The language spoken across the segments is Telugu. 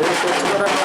Thank you.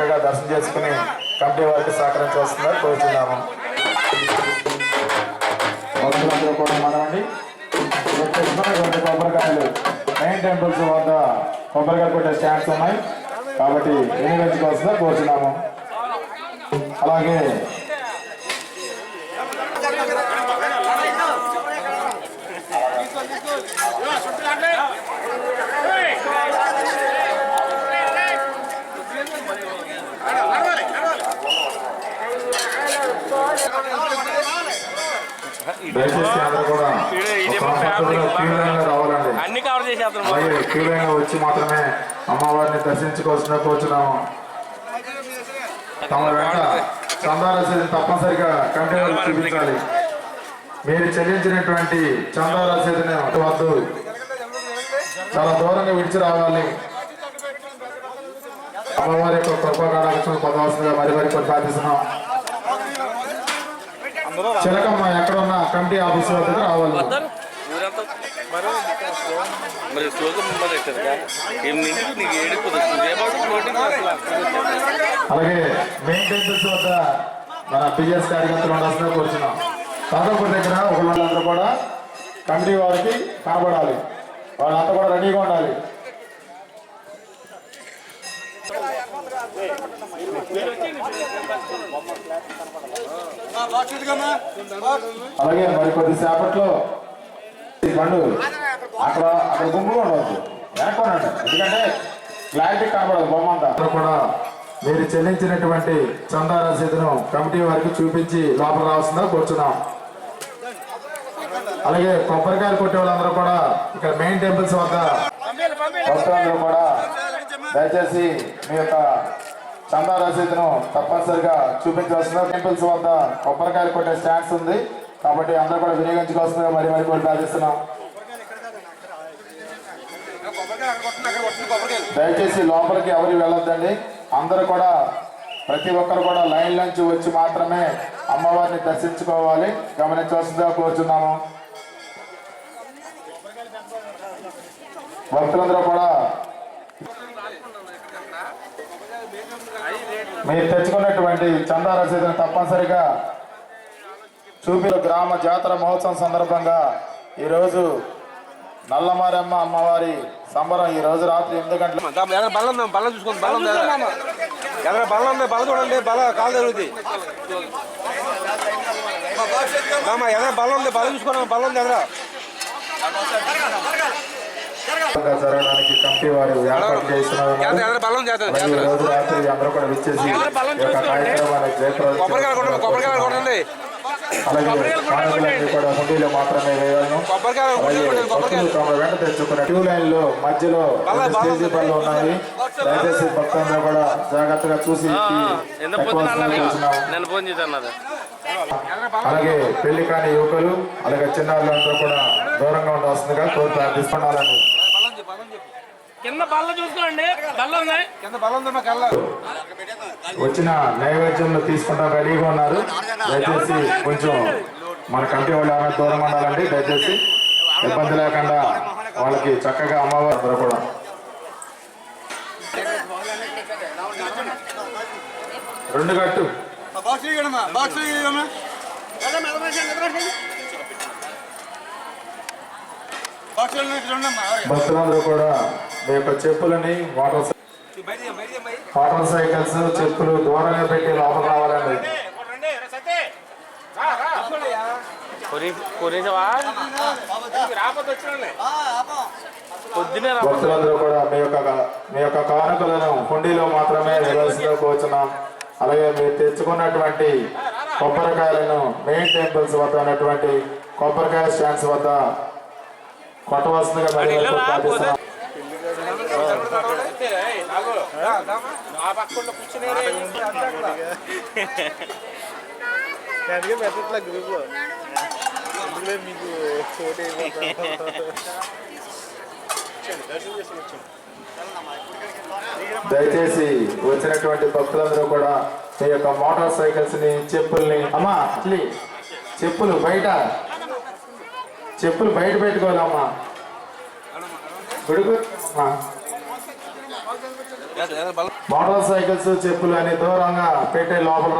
చక్కగా దర్శనం చేసుకుని కమిటీ వారికి సహకరించవలసిందని కోరుతున్నాము భక్తులందరూ కూడా మనమండి. కొబ్బరికాయలు మెయిన్ టెంపుల్స్ వద్ద కొబ్బరికాయ కొట్టే స్టాండ్స్ ఉన్నాయి. కాబట్టి వినియోగించుకోవాల్సిందిగా కోరుతున్నాము అలాగే దయచేసి అందరూ కూడా ఒక పద్ధతిలో క్యూ లైన్లో రావాలండి అన్ని కవర్ లైన్లో వచ్చి మాత్రమే అమ్మవారిని దర్శించుకోవాల్సిన కోరుచున్నాము. తమ వెంట చందా రసీదు తప్పనిసరిగా కంటైనర్ చూపించాలి. మీరు చెల్లించినటువంటి చందా రసీదుని వద్దు. చాలా దూరంగా విడిచి రావాలి. అమ్మవారి యొక్క కృపకారాక్షణ పొందవలసిందిగా మరి మరి ప్రార్థిస్తున్నాం చిలకమ్మ ఎక్కడున్నా కమిటీ ఆఫీస్ వద్దకు రావాలి. మరి అసలు అలాగే మెయిన్ టెంపుల్స్ వద్ద మన పిఎస్ కార్యకర్తలు ఉండాల్సిన కోరుచున్నాం. తాతపూర్ దగ్గర ఒకళ్ళందరూ కూడా కమిటీ వారికి కనబడాలి. వాళ్ళంతా కూడా రెడీగా ఉండాలి. అలాగే మరి కొద్దిసేపట్లో బండు అక్కడ అక్కడ గుంపుగా ఉండవద్దు వెనక్కోనండి ఎందుకంటే క్లారిటీ కనబడదు బొమ్మ అంతా. కూడా మీరు చెల్లించినటువంటి చందా రసీదును కమిటీ వారికి చూపించి లోపల రావాల్సిందా కూర్చున్నాం. అలాగే కొబ్బరికాయలు కొట్టే వాళ్ళందరూ కూడా ఇక్కడ మెయిన్ టెంపుల్స్ వద్ద భక్తులందరూ కూడా దయచేసి మీ యొక్క చందా రసీదును తప్పనిసరిగా చూపించవలసిన టెంపుల్స్ వద్ద కొబ్బరికాయలు కొట్టే స్టాండ్స్ ఉంది. కాబట్టి అందరూ కూడా వినియోగించుకోవాల్సిందిగా మరి మరి కూడా ప్రార్థిస్తున్నాం. దయచేసి లోపలికి ఎవరు వెళ్ళొద్దండి. అందరూ కూడా ప్రతి ఒక్కరు కూడా లైన్ నుంచి వచ్చి మాత్రమే అమ్మవారిని దర్శించుకోవాలి. గమనించవలసిందిగా కోరుచున్నాము. భక్తులందరూ కూడా మీరు తెచ్చుకున్నటువంటి చందా రసీదును తప్పనిసరిగా చూపిల గ్రామ జాతర మహోత్సవం సందర్భంగా ఈరోజు నల్లమారమ్మ అమ్మవారి సంబరం ఈ రోజు రాత్రి ఎనిమిది గంటల బలం బలం ఉంది బల్ల చూసుకోండి బలం ఉంది ఎక్కడ బల్ల ఉంది బలం చూడండి బల్ల కాలు జరుగుతుంది ఎక్కడ ఉంది బలం చూసుకోండి బలం ఉంది ఎక్కడ జరగడానికి కమిటీ వారు ఏర్పాటు రోజు రాత్రి అందరూ కూడా విచ్చేసి అలాగే కానుకలన్నీ కూడా హుండీలో మాత్రమే వేయాలను అలాగే భక్తులు తమ వెంట తెచ్చుకున్న క్యూ లైన్లో మధ్యలో రెండు స్టేజీ పనులు ఉన్నాయి. దయచేసి కూడా జాగ్రత్తగా చూసి అలాగే పెళ్ళి కాని యువకులు అలాగే చిన్నారులందరూ కూడా దూరంగా ఉండాల్సిందిగా కోరి ప్రార్థిస్తున్నాలని కింద బల్ల చూసుకోండి. బల్ల ఉన్నాయి వచ్చిన నైవేద్యంలో తీసుకుంటాం రెడీగా ఉన్నారు. దయచేసి కొంచెం మన కంటి వాళ్ళు ఏమైనా దూరం ఉండాలండి దయచేసి ఇబ్బంది లేకుండా వాళ్ళకి చక్కగా అమ్మవారు కూడా. రెండు గట్టు భక్తులందరూ కూడా మీ యొక్క చెప్పులని మోటార్ మోటార్ సైకిల్స్ చెప్పులు దూరంగా పెట్టి లోపల రావాలండి. భక్తులందరూ కూడా మీ యొక్క మీ యొక్క కానుకలను హుండీలో మాత్రమే నిలవలసిందిగా కోరుచున్నాం అలాగే మీరు తెచ్చుకున్నటువంటి కొబ్బరికాయలను మెయిన్ టెంపుల్స్ వద్ద ఉన్నటువంటి కొబ్బరికాయ స్టాండ్స్ వద్ద కొట్టవలసిందిగా మరి ప్రార్థిస్తున్నాం. అందుకే పెట్టట్లే గ్రూప్లో. అందుకే మీకు ఫోటో దయచేసి వచ్చినటువంటి భక్తులందరూ కూడా మీ యొక్క మోటార్ సైకిల్స్ని చెప్పుల్ని అమ్మా అట్లీ చెప్పులు బయట. చెప్పులు బయట పెట్టుకోవాలమ్మా. గుడుగు అమ్మా. మోటార్ సైకిల్స్ చెప్పులు అని దూరంగా పెట్టే లోపల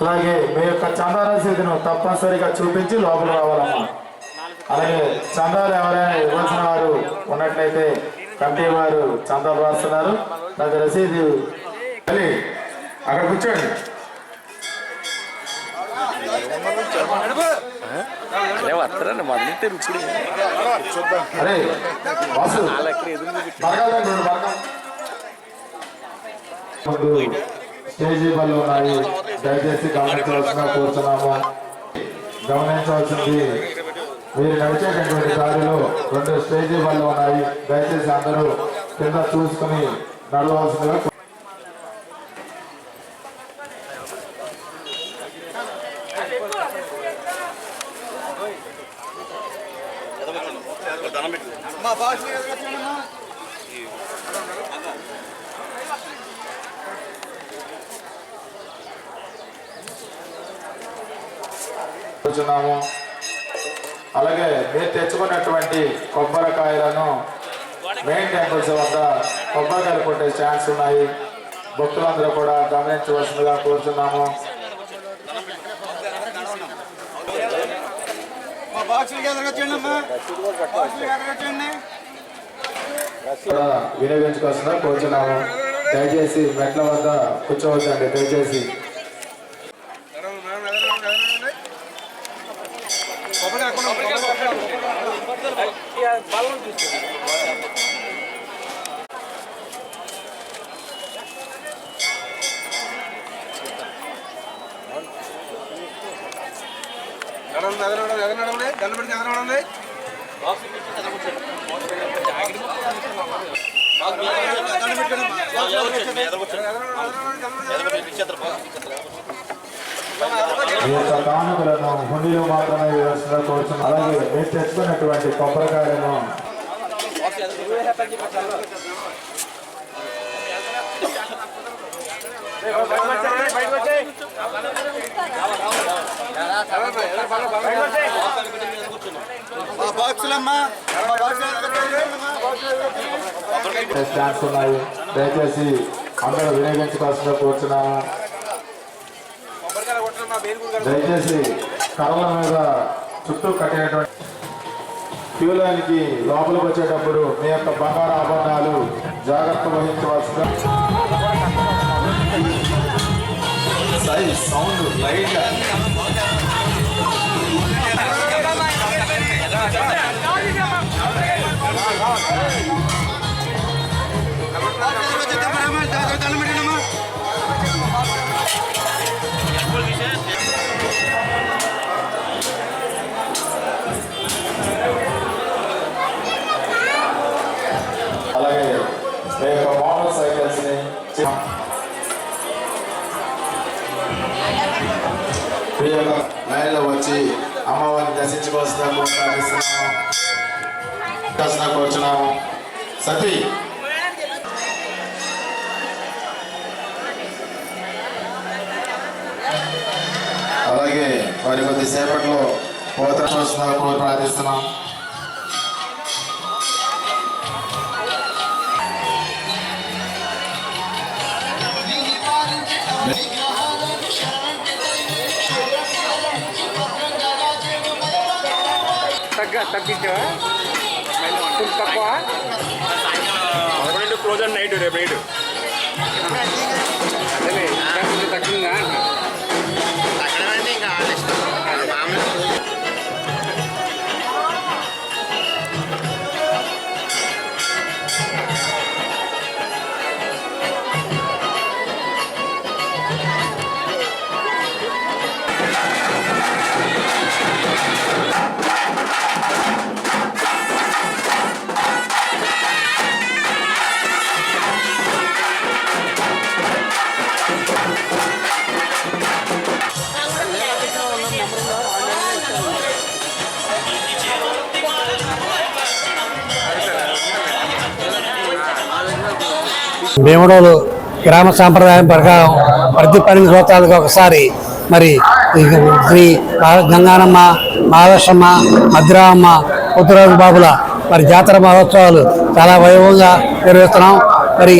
అలాగే మీ యొక్క చందా రసీదును తప్పనిసరిగా చూపించి లోపల రావాలమ్మా అలాగే చందాలు ఎవరైనా ఇవ్వాల్సిన వారు ఉన్నట్లయితే కమిటీ వారు చందాలు రాస్తున్నారు. అది రసీదు మళ్ళీ అక్కడ కూర్చోండి. అరే వస్తారండి? మొదలెట్టే ఇప్పుడు అరే ఎదురు స్టేజీ బళ్ళు ఉన్నాయి. దయచేసి గమనించవలసిన కోరుతున్నాము గమనించవలసింది. మీరు నడిచేటటువంటి దారిలో రెండు స్టేజీ బళ్ళు ఉన్నాయి. దయచేసి అందరూ కింద చూసుకుని నడవలసిందిగా కూర్చున్నాము అలాగే మీరు తెచ్చుకున్నటువంటి కొబ్బరికాయలను మెయిన్ టెంపుల్స్ వద్ద కొబ్బరికాయలు కొట్టే ఛాన్స్ ఉన్నాయి. భక్తులందరూ కూడా గమనించవలసిందిగా కోరుతున్నాము వినియోగించుకోవాల్సిందిగా కోరుతున్నాము దయచేసి మెట్ల వద్ద కూర్చోవచ్చండి దయచేసి. ఈ యొక్క కానుకలను హుండీలో మాత్రమే వేయాల్సిందిగా కోరుతున్నాం అలాగే మీరు తెచ్చుకున్నటువంటి కొబ్బరికాయలను ఉన్నాయి దయచేసి అందరూ వినియోగించుకోవాల్సిన కోరుతున్నాము దయచేసి కర్రల మీద చుట్టూ కట్టినటువంటి క్యూ లైన్కి లోపలికి వచ్చేటప్పుడు మీ యొక్క బంగారు ఆభరణాలు జాగ్రత్త వహించవలసిన సౌండ్ లైట్. దండ సతీ. అలాగే వారి కొద్దిసేపట్లో పోతన చూస్తున్నారు కోరి ప్రార్థిస్తున్నాం. తగ్గ తగ్గించావా? తక్కువ పదకొండు క్లోజ్ అండ్ నైట్ రేపు నైట్. అదే తక్కువ భీమడోలు గ్రామ సాంప్రదాయం ప్రకారం ప్రతి పన్నెండు సంవత్సరాలకు ఒకసారి మరి శ్రీ గంగానమ్మ మహాలక్ష్మ మద్రామ్మ పుత్రరాజు బాబుల మరి జాతర మహోత్సవాలు చాలా వైభవంగా నిర్వహిస్తున్నాం. మరి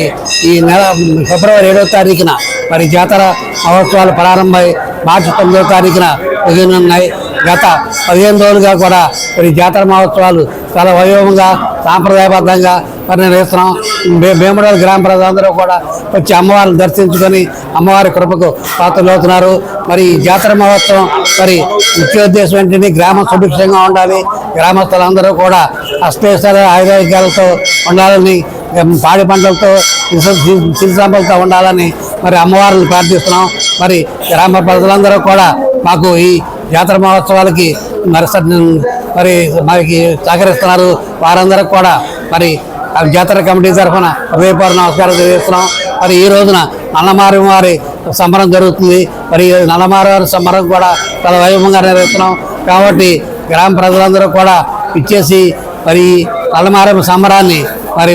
ఈ నెల ఫిబ్రవరి ఏడవ తారీఖున మరి జాతర మహోత్సవాలు ప్రారంభమై మార్చి తొమ్మిదవ తారీఖున ముగియనున్నాయి. గత పదిహేను రోజులుగా కూడా మరి జాతర మహోత్సవాలు చాలా వైభవంగా సాంప్రదాయబద్ధంగా మరి నిర్వహిస్తున్నాం భీ- భీమడోలు గ్రామ ప్రజలందరూ కూడా వచ్చి అమ్మవారిని దర్శించుకొని అమ్మవారి కృపకు పాత్రలు అవుతున్నారు మరి ఈ జాతర మహోత్సవం మరి ముఖ్యోద్దేశం ఏంటంటే గ్రామం సుభిక్షంగా ఉండాలి. గ్రామస్తులందరూ కూడా అష్టేశ్వర ఆయుర్వేదాలతో ఉండాలని పాడి పంటలతో సిరి ఉండాలని మరి అమ్మవారిని ప్రార్థిస్తున్నాం. మరి గ్రామ ప్రజలందరూ కూడా మాకు ఈ జాతర మహోత్సవాలకి మరి స- మరి మనకి సహకరిస్తున్నారు. వారందరూ కూడా మరి జాతర కమిటీ తరఫున హృదయపూర్వ నమస్కారం తెలియజేస్తున్నాం. మరి ఈ రోజున నల్లమారి వారి సంబరం జరుగుతుంది. మరి నల్లమారి వారి సంబరం కూడా చాలా వైభవంగా నిర్వహిస్తున్నాం. కాబట్టి గ్రామ ప్రజలందరూ కూడా ఇచ్చేసి మరి నల్లమారి సంబరాన్ని మరి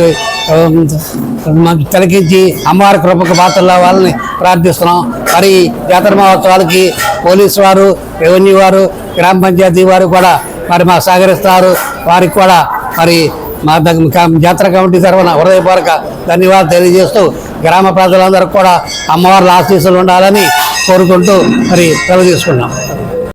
తిలకించి అమ్మవారి కృపకు పాత్రలు వాళ్ళని ప్రార్థిస్తున్నాం. మరి జాతర మహోత్సవాలకి పోలీసు వారు రెవెన్యూ వారు గ్రామ పంచాయతీ వారు కూడా మరి మా సహకరిస్తారు వారికి కూడా మరి మా జాతర కమిటీ తరఫున హృదయపూర్వక ధన్యవాదాలు తెలియజేస్తూ గ్రామ ప్రజలందరూ కూడా అమ్మవార్ల ఆశీస్సులు ఉండాలని కోరుకుంటూ మరి సెలవు తీసుకున్నాం.